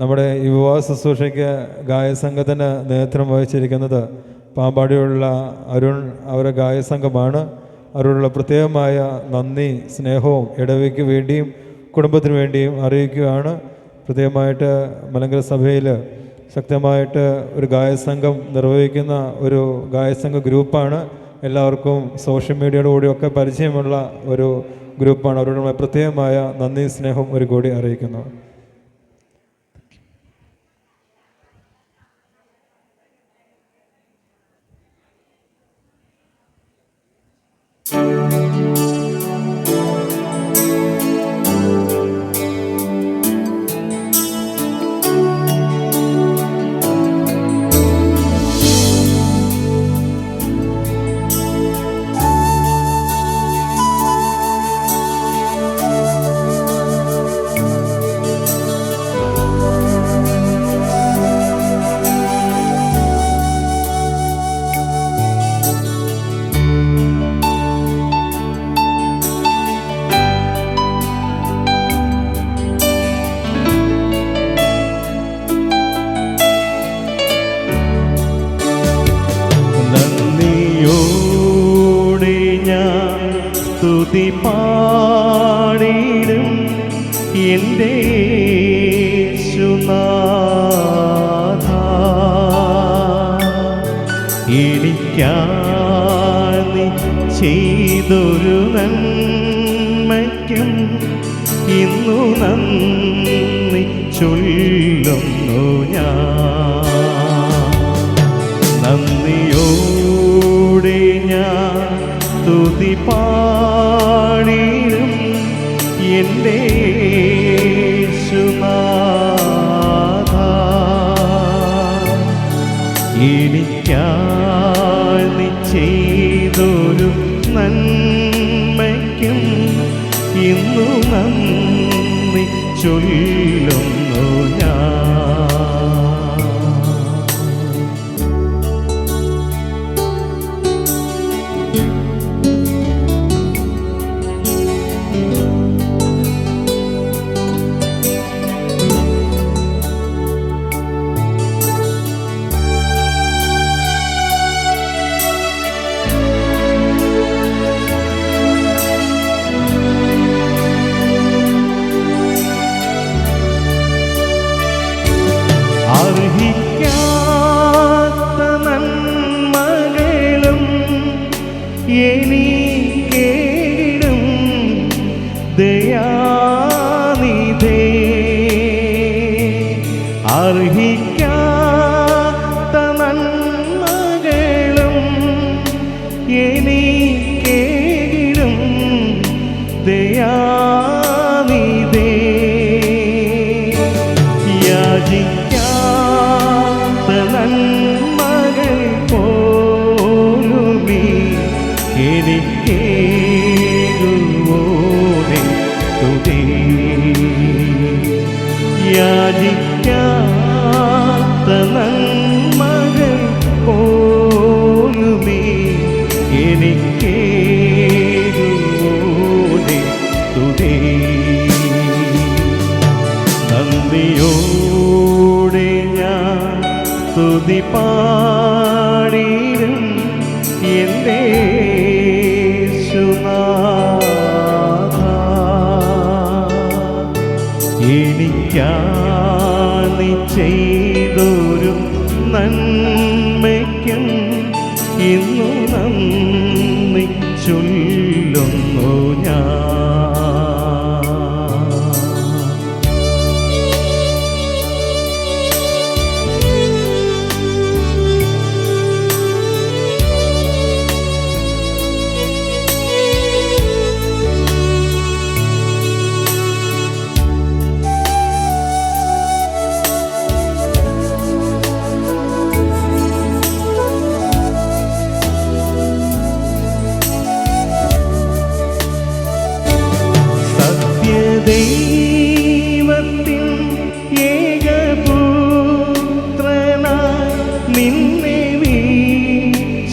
നമ്മുടെ വിവാഹ ശുശ്രൂഷയ്ക്ക് ഗായസംഘത്തിന് നേതൃത്വം വഹിച്ചിരിക്കുന്നത് പാമ്പാടിയുള്ള അരുൺ അവരുടെ ഗായസംഘമാണ് അവരോടുള്ള പ്രത്യേകമായ നന്ദി സ്നേഹവും ഇടവയ്ക്ക് വേണ്ടിയും കുടുംബത്തിന് വേണ്ടിയും അറിയിക്കുകയാണ്. പ്രത്യേകമായിട്ട് മലങ്കര സഭയിൽ ശക്തമായിട്ട് ഒരു ഗായസംഘം നിർവഹിക്കുന്ന ഒരു ഗായസംഘ ഗ്രൂപ്പാണ്. എല്ലാവർക്കും സോഷ്യൽ മീഡിയയുടെ കൂടെയൊക്കെ പരിചയമുള്ള ഒരു ഗ്രൂപ്പാണ്. അവരോട് പ്രത്യേകമായ നന്ദി സ്നേഹം ഒരു കൂടി അറിയിക്കുന്നു. സ്തുതി പാടിടും എന്റെ സുനാഥ എനിക്കാണി ചെയ്തൊരു നന്മയ്ക്കും ഇന്നു നന്ദി ചൊല്ലുന്നു ഞാൻ. നന്ദിയോടെ ഞാൻ തുതി change. എനിക്കേടും ദയാനിധേ അർഹിക്കാത്ത നന്മകളും എനിക്കേടും ദയാനിധേ യാചിക്കാത്ത നന്മകൾ സ്തുതി പാടീരും എന്റെ എനിക്കാണി ചെയ്തൊരു നന്മയ്ക്കും ഇന്നു നന്ദി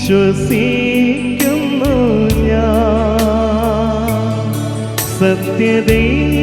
വിശ്വസിക്കുന്നു ഞാൻ. സത്യദൈവത്തിൻ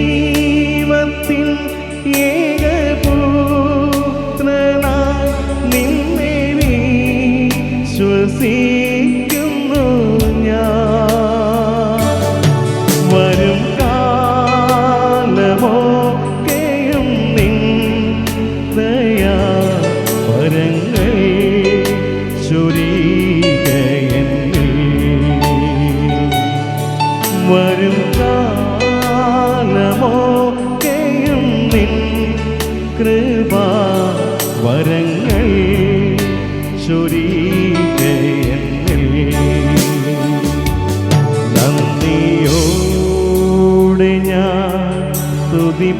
നന്ദിയോടെ ഞാൻ സ്തുതി